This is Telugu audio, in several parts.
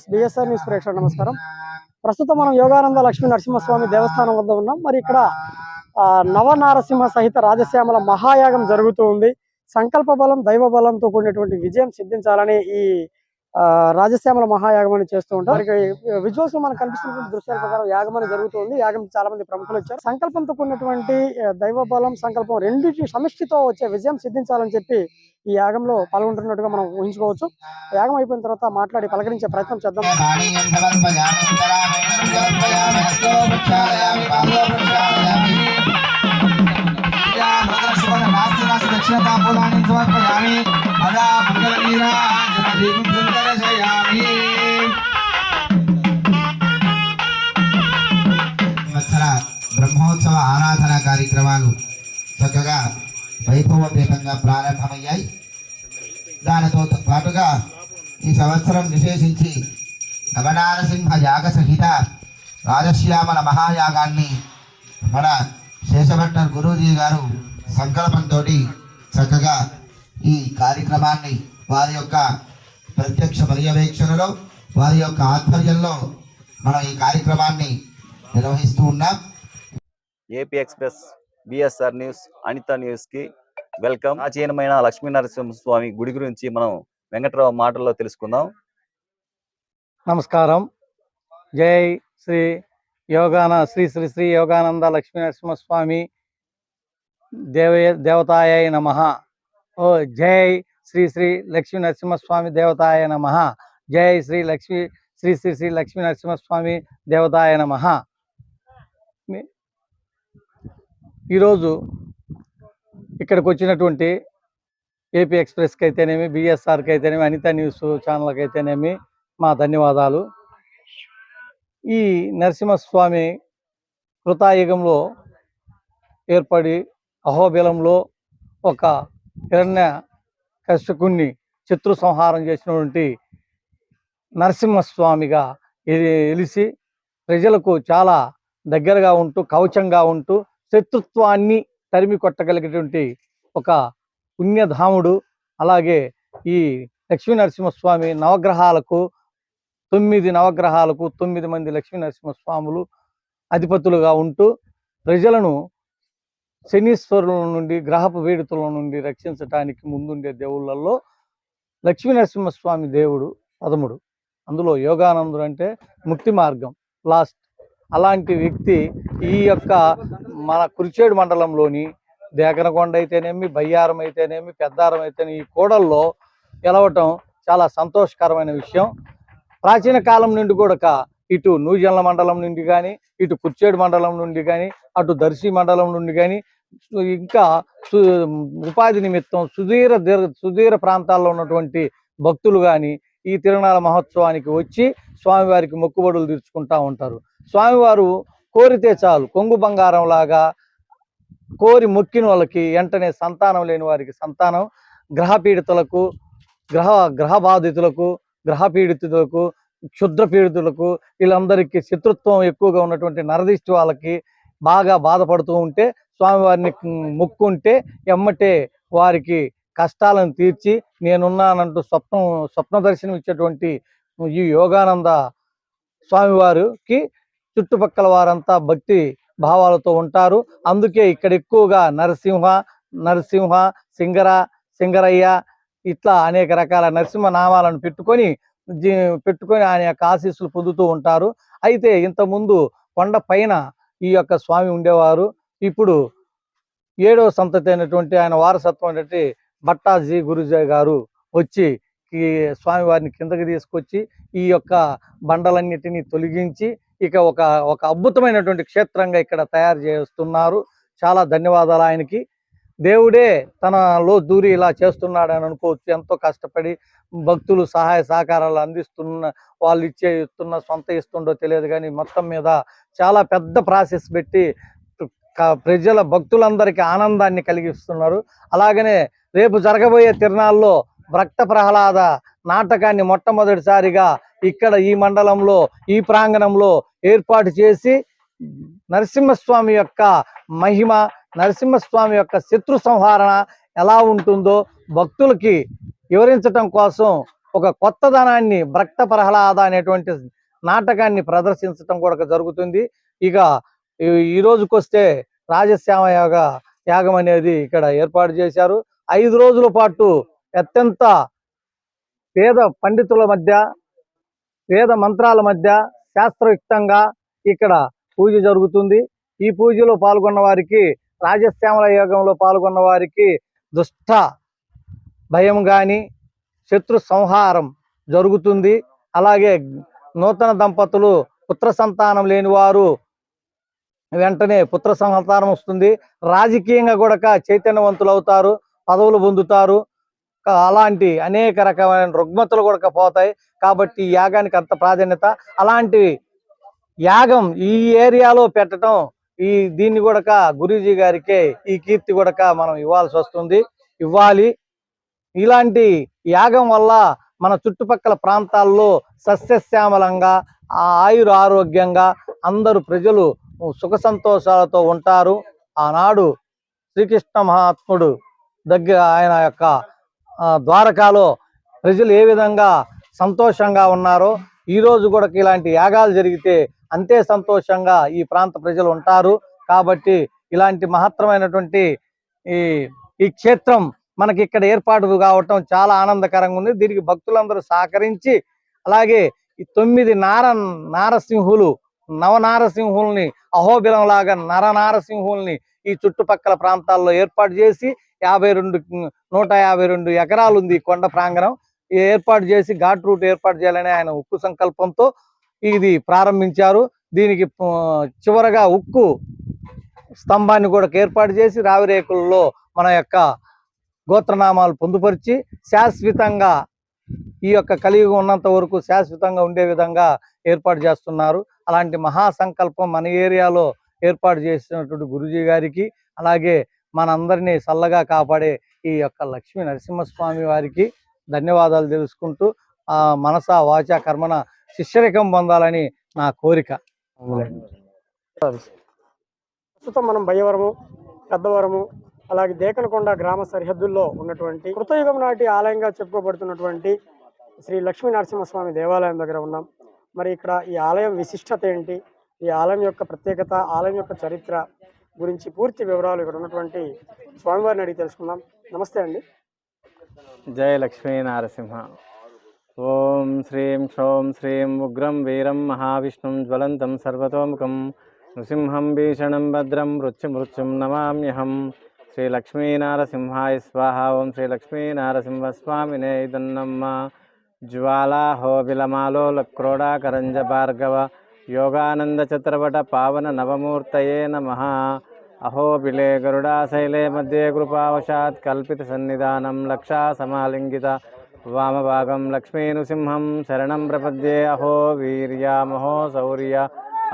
న్యూస్ బిఎస్ఆర్ న్యూస్ ప్రేక్షకులు నమస్కారం. ప్రస్తుతం మనం యోగానంద లక్ష్మీ నరసింహస్వామి దేవస్థానం వద్ద ఉన్నాం. మరి ఇక్కడ ఆ, నవనారసింహ సహిత రాజశ్యామల మహాయాగం జరుగుతూ ఉంది. సంకల్ప బలం దైవ బలంతో కూడినటువంటి విజయం సిద్ధించాలని ఈ రాజశ్యామల మహాయాగమని చేస్తూ ఉంటారు. మరి విజువల్స్లో మనకు కనిపిస్తున్న దృశ్యాల ప్రకారం యాగమని జరుగుతుంది. యాగం చాలా మంది ప్రముఖులు వచ్చారు. సంకల్పంతో కూడినటువంటి దైవ బలం సంకల్పం రెండింటి సమిష్టితో వచ్చే విజయం సిద్ధించాలని చెప్పి ఈ యాగంలో పాల్గొంటున్నట్టుగా మనం ఊహించుకోవచ్చు. యాగం అయిపోయిన తర్వాత మాట్లాడి పలకరించే ప్రయత్నం చేద్దాం. సమర్పయామి అదా సుందరశయామి సంవత్సర బ్రహ్మోత్సవ ఆరాధన కార్యక్రమాలు చక్కగా వైభవపేతంగా ప్రారంభమయ్యాయి. దానితో పాటుగా ఈ సంవత్సరం విశేషించి నవనారసింహ యాగ సహిత రాజశ్యామల మహాయాగాన్ని మన శేషభట్టర్ గురూజీ గారు సంకల్పంతో చక్కగా ఈ కార్యక్రమాన్ని వారి యొక్క ప్రత్యక్ష పర్యవేక్షణలో వారి యొక్క ఆధ్వర్యంలో మనం ఈ కార్యక్రమాన్ని నిర్వహిస్తూ ఉన్నాం. AP express BSR news Anitha న్యూస్కి వెల్కమ్. ప్రాచీనమైన లక్ష్మీ నరసింహస్వామి గుడి గురించి మనం వెంకట్రావు మాటల్లో తెలుసుకుందాం. నమస్కారం. జై శ్రీ యోగాన శ్రీ శ్రీ శ్రీ యోగానంద లక్ష్మీ నరసింహస్వామి దేవ దేవతాయ నమ. ఓ జై శ్రీ శ్రీ లక్ష్మీ నరసింహస్వామి దేవతాయ నమ. జై శ్రీ లక్ష్మీ శ్రీ శ్రీ శ్రీ లక్ష్మీ నరసింహస్వామి దేవతాయ నమ. ఈరోజు ఇక్కడికి వచ్చినటువంటి ఏపీ ఎక్స్ప్రెస్కి అయితేనేమి బిఎస్ఆర్కి అయితేనేమి అనిత న్యూస్ ఛానల్కి అయితేనేమి మా ధన్యవాదాలు. ఈ నరసింహస్వామి కృతాయుగంలో ఏర్పడి అహోబిలంలో ఒక హిరణ్య కశ్యకుణ్ణి శత్రు సంహారం చేసినటువంటి నరసింహస్వామిగా ఎలిసి ప్రజలకు చాలా దగ్గరగా ఉంటూ కవచంగా ఉంటూ శత్రుత్వాన్ని తరిమి కొట్టగలిగేటువంటి ఒక పుణ్యధాముడు. అలాగే ఈ లక్ష్మీ నరసింహస్వామి నవగ్రహాలకు తొమ్మిది నవగ్రహాలకు తొమ్మిది మంది లక్ష్మీ నరసింహస్వాములు అధిపతులుగా ఉంటూ ప్రజలను శనీశ్వరుల నుండి గ్రహపు వేడుతల నుండి రక్షించటానికి ముందుండే దేవుళ్ళల్లో లక్ష్మీనరసింహస్వామి దేవుడు పదముడు అందులో యోగానందుడు అంటే ముక్తి మార్గం లాస్ట్. అలాంటి వ్యక్తి ఈ యొక్క మన కురిచేడు మండలంలోని దేగనకొండ అయితేనేమి బయ్యారం అయితేనేమి పెద్దారం అయితేనేమి ఈ కూడల్లో గెలవటం చాలా సంతోషకరమైన విషయం. ప్రాచీన కాలం నుండి కూడా ఇటు నూజన్ల మండలం నుండి కానీ ఇటు కుర్చేడు మండలం నుండి కానీ అటు దర్శి మండలం నుండి కానీ ఇంకా సు- ఉపాధి నిమిత్తం సుదీర దీర్ఘ సుదీర ప్రాంతాల్లో ఉన్నటువంటి భక్తులు కానీ ఈ తిరునాళ మహోత్సవానికి వచ్చి స్వామివారికి మొక్కుబడులు తీర్చుకుంటా ఉంటారు. స్వామివారు కోరితే చాలు కొంగు బంగారం లాగా కోరి మొక్కిన వాళ్ళకి వెంటనే సంతానం లేని వారికి సంతానం గ్రహపీడితులకు గ్రహ గ్రహ బాధితులకు గ్రహపీడితులకు క్షుద్ర పీడితులకు వీళ్ళందరికీ శత్రుత్వం ఎక్కువగా ఉన్నటువంటి నరదిష్టి వాళ్ళకి బాగా బాధపడుతూ ఉంటే స్వామివారిని మొక్కుంటే ఎమ్మటే వారికి కష్టాలను తీర్చి నేనున్నానంటూ స్వప్నం స్వప్న దర్శనం ఇచ్చేటువంటి ఈ యోగానంద స్వామివారికి చుట్టుపక్కల వారంతా భక్తి భావాలతో ఉంటారు. అందుకే ఇక్కడ ఎక్కువగా నరసింహ నరసింహ సింగర సింగరయ్య ఇట్లా అనేక రకాల నరసింహ నామాలను పెట్టుకొని పెట్టుకొని ఆయన యొక్క ఆశీస్సులు పొందుతూ ఉంటారు. అయితే ఇంతకుముందు కొండ పైన ఈ యొక్క స్వామి ఉండేవారు. ఇప్పుడు ఏడవ సంతతి అయినటువంటి ఆయన వారసత్వం అయినటువంటి భట్టాజీ గురుజీ గారు వచ్చి ఈ స్వామివారిని కిందకి తీసుకొచ్చి ఈ యొక్క బండలన్నిటినీ తొలగించి ఇక ఒక ఒక అద్భుతమైనటువంటి క్షేత్రంగా ఇక్కడ తయారు చేస్తున్నారు. చాలా ధన్యవాదాలు ఆయనకి. దేవుడే తనలో దూరి ఇలా చేస్తున్నాడు అని అనుకోవచ్చు. ఎంతో కష్టపడి భక్తులు సహాయ సహకారాలు అందిస్తున్న వాళ్ళు ఇచ్చే ఇస్తున్న సొంత ఇస్తుండో తెలియదు కానీ మొత్తం మీద చాలా పెద్ద ప్రాసెస్ పెట్టి ప్రజల భక్తులందరికీ ఆనందాన్ని కలిగిస్తున్నారు. అలాగనే రేపు జరగబోయే తిరునాళ్ళలో భక్త ప్రహ్లాద నాటకాన్ని మొట్టమొదటిసారిగా ఇక్కడ ఈ మండలంలో ఈ ప్రాంగణంలో ఏర్పాటు చేసి నరసింహస్వామి యొక్క మహిమ నరసింహస్వామి యొక్క శత్రు సంహారణ ఎలా ఉంటుందో భక్తులకి వివరించటం కోసం ఒక కొత్తదనాన్ని భక్త ప్రహ్లాద అనేటువంటి నాటకాన్ని ప్రదర్శించటం కూడా జరుగుతుంది. ఇక ఈ- ఈ రోజుకొస్తే రాజశ్యామ యాగ యాగం అనేది ఇక్కడ ఏర్పాటు చేశారు. ఐదు రోజుల పాటు అత్యంత పేద పండితుల మధ్య వేద మంత్రాల మధ్య శాస్త్రయుక్తంగా ఇక్కడ పూజ జరుగుతుంది. ఈ పూజలో పాల్గొన్న వారికి రాజశ్యామల యోగంలో పాల్గొన్న వారికి దుష్ట భయం గాని శత్రు సంహారం జరుగుతుంది. అలాగే నూతన దంపతులు పుత్ర సంతానం లేని వారు వెంటనే పుత్ర సంతానం వస్తుంది. రాజకీయంగా కూడా చైతన్యవంతులు అవుతారు పదవులు పొందుతారు. అలాంటి అనేక రకమైన రుగ్మతలు కూడా పోతాయి. కాబట్టి ఈ యాగానికి అంత ప్రాధాన్యత. అలాంటి యాగం ఈ ఏరియాలో పెట్టడం ఈ దీన్ని కూడా గురూజీ గారికి ఈ కీర్తి కూడా మనం ఇవ్వాల్సి వస్తుంది. ఇవ్వాలి. ఇలాంటి యాగం వల్ల మన చుట్టుపక్కల ప్రాంతాల్లో సస్యశ్యామలంగా ఆ ఆయుర ఆరోగ్యంగా అందరూ ప్రజలు సుఖ సంతోషాలతో ఉంటారు. ఆనాడు శ్రీకృష్ణ మహాత్ముడు దగ్గర ఆయన యొక్క ద్వారకాలో ప్రజలు ఏ విధంగా సంతోషంగా ఉన్నారో ఈరోజు కూడా ఇలాంటి యాగాలు జరిగితే అంతే సంతోషంగా ఈ ప్రాంత ప్రజలు ఉంటారు. కాబట్టి ఇలాంటి మహత్తరమైనటువంటి ఈ ఈ క్షేత్రం మనకి ఇక్కడ ఏర్పాటు కావటం చాలా ఆనందకరంగా ఉంది. దీనికి భక్తులందరూ సహకరించి అలాగే ఈ తొమ్మిది నార నారసింహులు నవనారసింహుల్ని అహోబిలంలాగా నరనారసింహుల్ని ఈ చుట్టుపక్కల ప్రాంతాల్లో ఏర్పాటు చేసి యాభై రెండు నూట యాభై రెండు ఎకరాలు ఉంది కొండ ప్రాంగణం. ఈ ఏర్పాటు చేసి ఘాట్ రూట్ ఏర్పాటు చేయాలని ఆయన ఉక్కు సంకల్పంతో ఇది ప్రారంభించారు. దీనికి చివరగా ఉక్కు స్తంభాన్ని కూడా ఏర్పాటు చేసి రావిరేకుల్లో మన యొక్క గోత్రనామాలు పొందుపరిచి శాశ్వతంగా ఈ యొక్క కలియుగం ఉన్నంత వరకు శాశ్వతంగా ఉండే విధంగా ఏర్పాటు చేస్తున్నారు. అలాంటి మహా సంకల్పం మన ఏరియాలో ఏర్పాటు చేసినటువంటి గురుజీ గారికి అలాగే మనందరినీ చల్లగా కాపాడే ఈ యొక్క లక్ష్మీ నరసింహస్వామి వారికి ధన్యవాదాలు తెలుసుకుంటూ మనస వాచ కర్మన శిష్యరికం పొందాలని నా కోరిక. ప్రస్తుతం మనం బయ్యవరము పెద్దవరము అలాగే దేకనకొండ గ్రామ సరిహద్దుల్లో ఉన్నటువంటి కృతయుగం నాటి ఆలయంగా చెప్పుకోబడుతున్నటువంటి శ్రీ లక్ష్మీ నరసింహస్వామి దేవాలయం దగ్గర ఉన్నాం. మరి ఇక్కడ ఈ ఆలయం విశిష్టత ఏంటి? ఈ ఆలయం యొక్క ప్రత్యేకత ఆలయం యొక్క చరిత్ర గురించి పూర్తి వివరాలు ఇక్కడ ఉన్నటువంటి స్వామివారిని అడిగి తెలుసుకుందాం. నమస్తే అండి. జయ లక్ష్మీ నారసింహ. ఓం శ్రీం క్షౌం శ్రీం ఉగ్రం వీరం మహావిష్ణుం జ్వలంతం సర్వతోముఖం నృసింహం భీషణం భద్రం మృత్యుమృత్యుం నమామ్యహం శ్రీలక్ష్మీనారసింహాయ స్వాహ. ఓం శ్రీ లక్ష్మీనారసింహస్వామినే ఇదన్నమ్మ. జ్వాలా హోబిలమాలోల క్రోడాకరంజ భార్గవ. యోగానంద చత్రపట పావన నవమూర్తయే నమ. అహోబిలే గరుడాశైలే మధ్యే కృపావశాత్ కల్పిత సన్నిధానం లక్షా సమాలింగిత. వామభాగం లక్ష్మీనృసింహం శరణం ప్రపద్యే. అహో వీర్యామహో శౌర్య.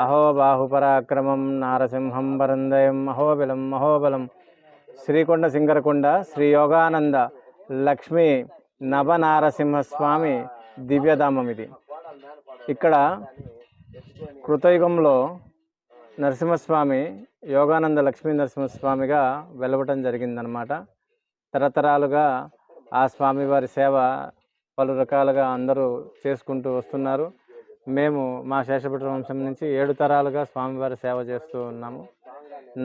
అహో బాహుపరాక్రమం నారసింహం వరందయం. అహోబిలం అహోబలం శ్రీకొండ సింగరకొండ శ్రీ యోగానంద లక్ష్మీ నవనారసింహస్వామి దివ్యధామం ఇది. ఇక్కడ కృతయుగంలో నరసింహస్వామి యోగానంద లక్ష్మీ నరసింహస్వామిగా వెలవటం జరిగిందనమాట తరతరాలుగా ఆ స్వామివారి సేవ పలు రకాలుగా అందరూ చేసుకుంటూ వస్తున్నారు. మేము మా శేషభట్ట వంశం నుంచి ఏడు తరాలుగా స్వామివారి సేవ చేస్తూ ఉన్నాము.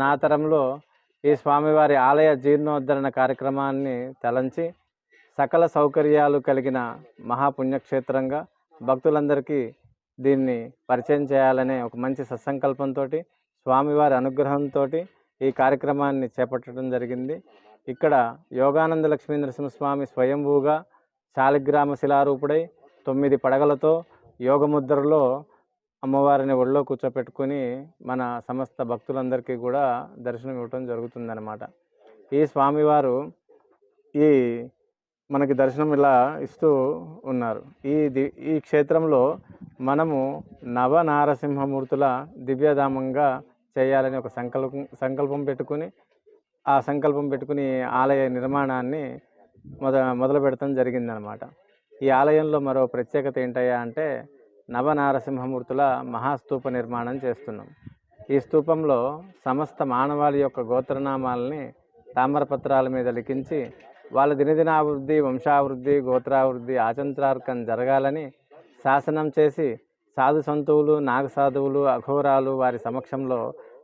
నా తరంలో ఈ స్వామివారి ఆలయ జీర్ణోద్ధరణ కార్యక్రమాన్ని తలంచి సకల సౌకర్యాలు కలిగిన మహాపుణ్యక్షేత్రంగా భక్తులందరికీ దీన్ని పరిచయం చేయాలనే ఒక మంచి సత్సంకల్పంతో స్వామివారి అనుగ్రహంతో ఈ కార్యక్రమాన్ని చేపట్టడం జరిగింది. ఇక్కడ యోగానంద లక్ష్మీ నరసింహస్వామి స్వయంభూగా శాలిగ్రామ శిలారూపుడై తొమ్మిది పడగలతో యోగముద్రలో అమ్మవారిని ఒళ్ళో కూర్చోపెట్టుకుని మన సమస్త భక్తులందరికీ కూడా దర్శనం ఇవ్వటం జరుగుతుందన్నమాట. ఈ స్వామివారు ఈ మనకి దర్శనం ఇలా ఇస్తూ ఉన్నారు. ఈ ది- ఈ క్షేత్రంలో మనము నవ నారసింహమూర్తుల దివ్యధామంగా చేయాలని ఒక సంకల్పం సంకల్పం పెట్టుకుని ఆ సంకల్పం పెట్టుకుని ఆలయ నిర్మాణాన్ని మొద మొదలు పెడతాం జరిగిందనమాట ఈ ఆలయంలో మరో ప్రత్యేకత ఏంటయ్యా అంటే నవనారసింహమూర్తుల మహాస్తూప నిర్మాణం చేస్తున్నాం. ఈ స్తూపంలో సమస్త మానవాళి యొక్క గోత్రనామాలని తామరపత్రాల మీద లిఖించి వాళ్ళ దినదినాభివృద్ధి వంశాభివృద్ధి గోత్రాభివృద్ధి ఆచంత్రార్కం జరగాలని శాసనం చేసి సాధు సంతువులు నాగసాధువులు అఘోరాలు వారి సమక్షంలో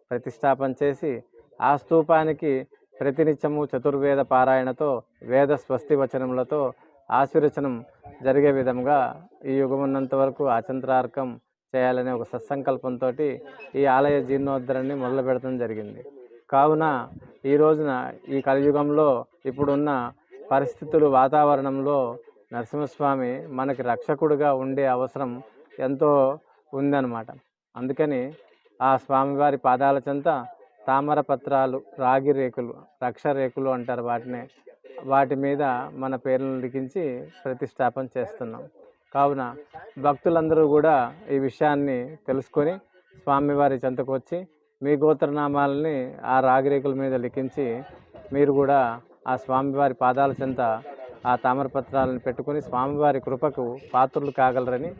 ప్రతిష్టాపన చేసి ఆ స్తూపానికి ప్రతినిత్యము చతుర్వేద పారాయణతో వేద స్వస్తి వచనములతో ఆశీర్వచనం జరిగే విధంగా ఈ యుగమున్నంత వరకు ఆచంత్రార్కం చేయాలనే ఒక సత్సంకల్పంతో ఈ ఆలయ జీర్ణోద్ధరణని మొదలు పెడతం జరిగింది. కావున ఈ రోజున ఈ కలియుగంలో ఇప్పుడున్న పరిస్థితులు వాతావరణంలో నరసింహస్వామి మనకి రక్షకుడుగా ఉండే అవసరం ఎంతో ఉందన్నమాట. అందుకని ఆ స్వామివారి పాదాల చెంత తామర పత్రాలు రాగి రేకులు రక్ష రేకులు అంటారు వాటిని. వాటి మీద మన పేర్లను లిఖించి ప్రతిష్టాపన చేస్తున్నాం. కావున భక్తులందరూ కూడా ఈ విషయాన్ని తెలుసుకొని స్వామివారి చెంతకు వచ్చి మీ గోత్రనామాలని ఆ రాగిరేకుల మీద లిఖించి మీరు కూడా ఆ స్వామివారి పాదాల చెంత ఆ తామరపత్రాలను పెట్టుకుని స్వామివారి కృపకు పాత్రులు కాగలరని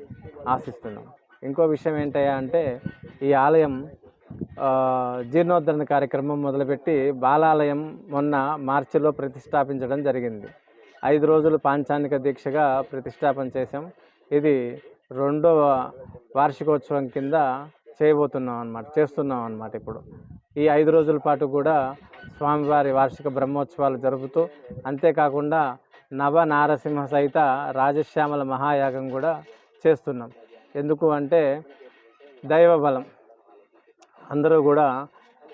ఆశిస్తున్నాం. ఇంకో విషయం ఏంటయ్యా అంటే ఈ ఆలయం జీర్ణోద్ధరణ కార్యక్రమం మొదలుపెట్టి బాలాలయం మొన్న మార్చిలో ప్రతిష్టాపించడం జరిగింది. ఐదు రోజులు పాంచానిక దీక్షగా ప్రతిష్టాపన చేశాం. ఇది రెండవ వార్షికోత్సవం కింద చేయబోతున్నాం అన్నమాట చేస్తున్నాం అన్నమాట ఇప్పుడు. ఈ ఐదు రోజుల పాటు కూడా స్వామివారి వార్షిక బ్రహ్మోత్సవాలు జరుపుతూ అంతేకాకుండా నవ నారసింహ సహిత రాజశ్యామల మహాయాగం కూడా చేస్తున్నాం. ఎందుకు అంటే దైవ బలం. అందరూ కూడా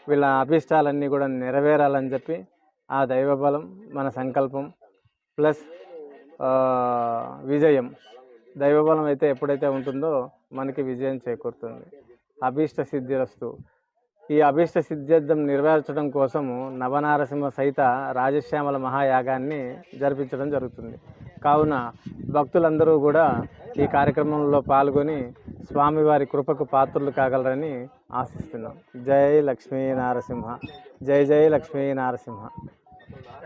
వీళ్ళ అభిష్టాలన్నీ కూడా నెరవేరాలని చెప్పి ఆ దైవ బలం మన సంకల్పం ప్లస్ విజయం. దైవబలం అయితే ఎప్పుడైతే ఉంటుందో మనకి విజయం చేకూరుతుంది. అభీష్ట సిద్ధిరస్తు. ఈ అభీష్ట సిద్ధ్యర్థం నెరవేర్చడం కోసము నవనారసింహ సహిత రాజశ్యామల మహాయాగాన్ని జరిపించడం జరుగుతుంది. కావున భక్తులందరూ కూడా ఈ కార్యక్రమంలో పాల్గొని స్వామివారి కృపకు పాత్రలు కాగలరని ఆశిస్తున్నాం. జై లక్ష్మీ నారసింహ జై జై లక్ష్మీ నారసింహ